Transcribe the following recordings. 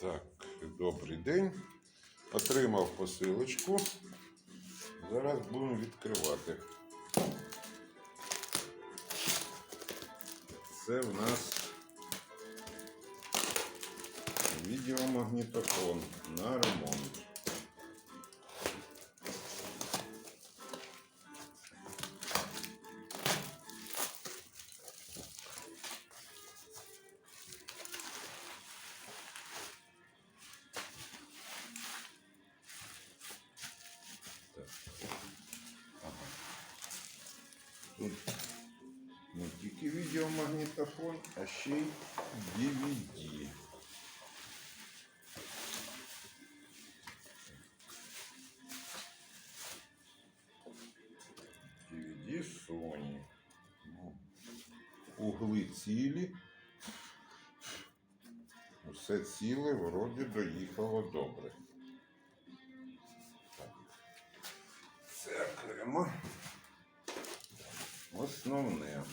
Так, добрий день. Отримав посилочку. Зараз будемо відкривати. Це в нас відеомагнітофон на ремонт. Тут не тільки відеомагнітофон, а ще й DVD. DVD Sony. Ну, Угли цілі. Усе ціле, вроді доїхало добре. Так. Це окремо. Основне.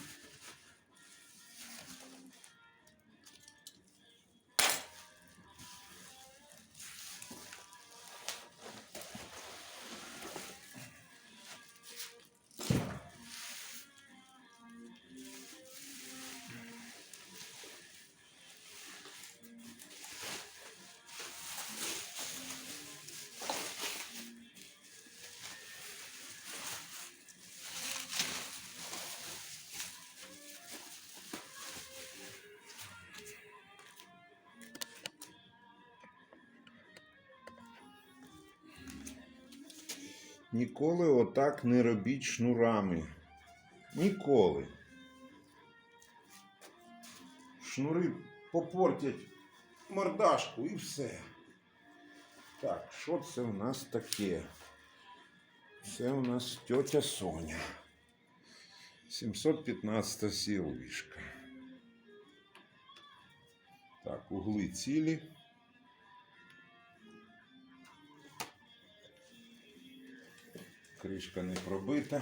Ніколи отак не робіть шнурами. Ніколи. Шнури попортять мордашку і все. Так, що це в нас таке? Це у нас тетя Соня. 715 сіловішка. Так, угли цілі. Кришка не пробита.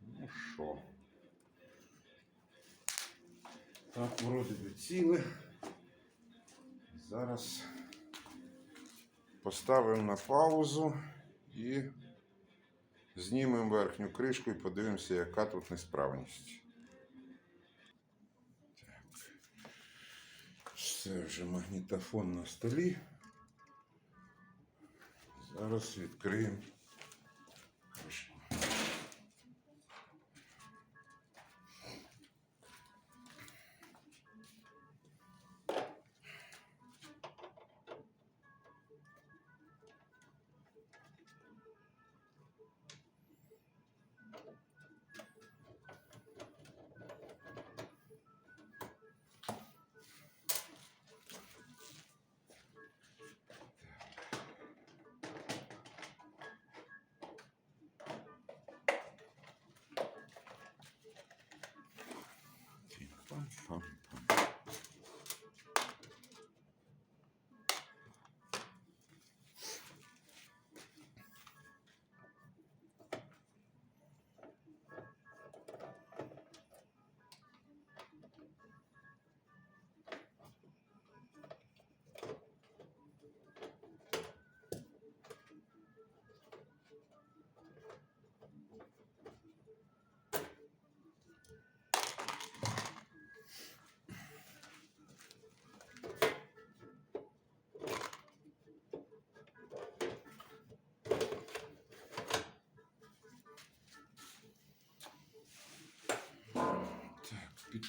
Ну що? Так, вроде би ціле. Зараз поставимо на паузу і знімемо верхню кришку і подивимося, яка тут несправність. Так. Це вже магнітофон на столі. Зараз відкриємо huh?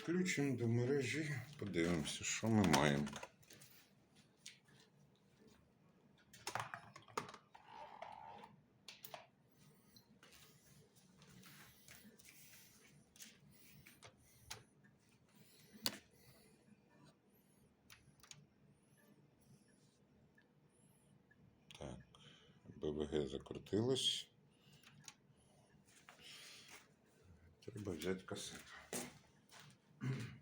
Підключимо до мережі, подивимося, що ми маємо. Закрутилось. Треба взяти касету. Mm-hmm.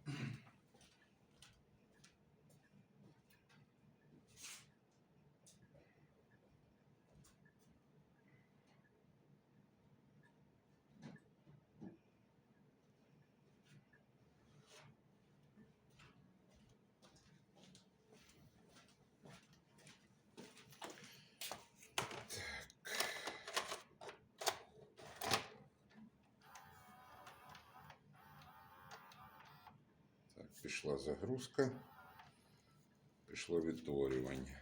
Пішла загрузка. Пішло відтворювання.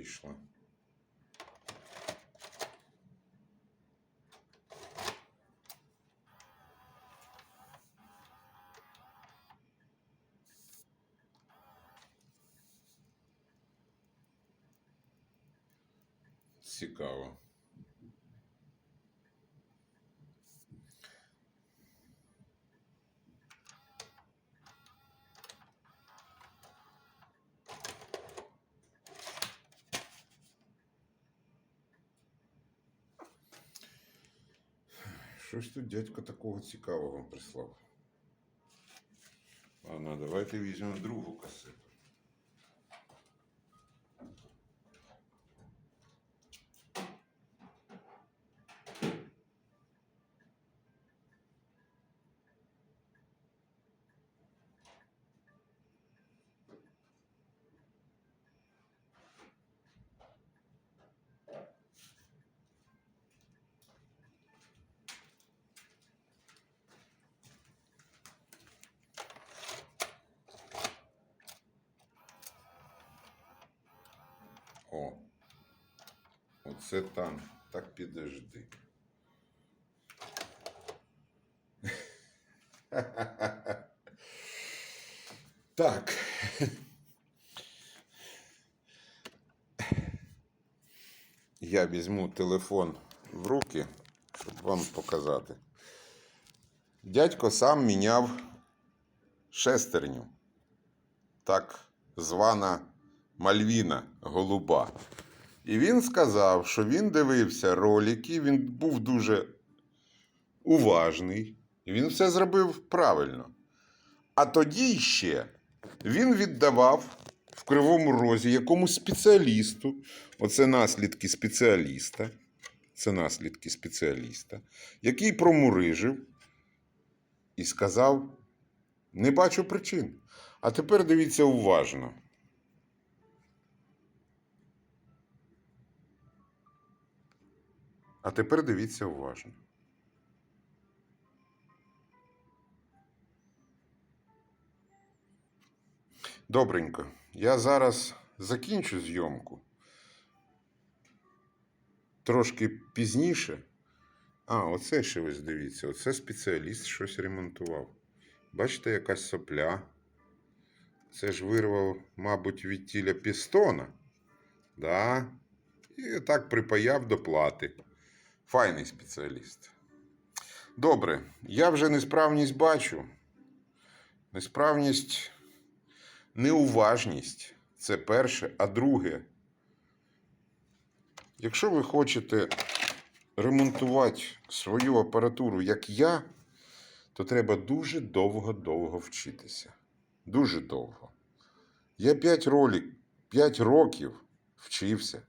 Вийшло. Цікаво. Щось тут дядько такого цікавого прислав. Ладно, давайте візьмемо другу касету. Оце там. Так підожди. Так. Я візьму телефон в руки, щоб вам показати. Дядько сам міняв шестерню. Так звана Мальвіна голуба. І він сказав, що він дивився ролики, він був дуже уважний, і він все зробив правильно. А тоді ще він віддавав в Кривому Розі якомусь спеціалісту. Оце наслідки спеціаліста. Це наслідки спеціаліста, який промурижив і сказав: не бачу причин. А тепер дивіться уважно. А тепер дивіться уважно. Добренько. Я зараз закінчу зйомку. Трошки пізніше. А, оце ще ось дивіться. Оце спеціаліст щось ремонтував. Бачите, якась сопля. Це ж вирвав, мабуть, від тіля пістона. Да. І так припаяв до плати. Файний спеціаліст. Добре, я вже несправність бачу. Несправність, неуважність це перше, а друге. Якщо ви хочете ремонтувати свою апаратуру, як я, то треба дуже довго-довго вчитися. Дуже довго. Я 5 ролик, 5 років вчився.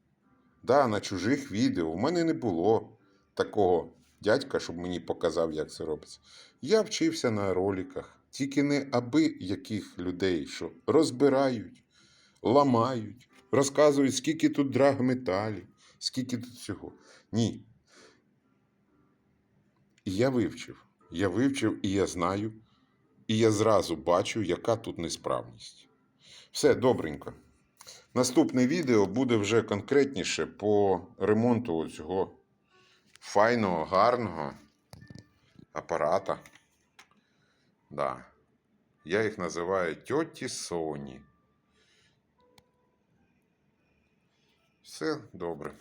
Да, на чужих відео. У мене не було такого дядька, щоб мені показав, як це робиться. Я вчився на роликах, тільки не аби яких людей, що розбирають, ламають, розказують, скільки тут драгметалів, скільки тут всього. Ні. І я вивчив. Я вивчив і я знаю, і я зразу бачу, яка тут несправність. Все добренько. Наступне відео буде вже конкретніше по ремонту цього файного, гарного апарата. Да. Я їх називаю тьоті Соні. Все добре.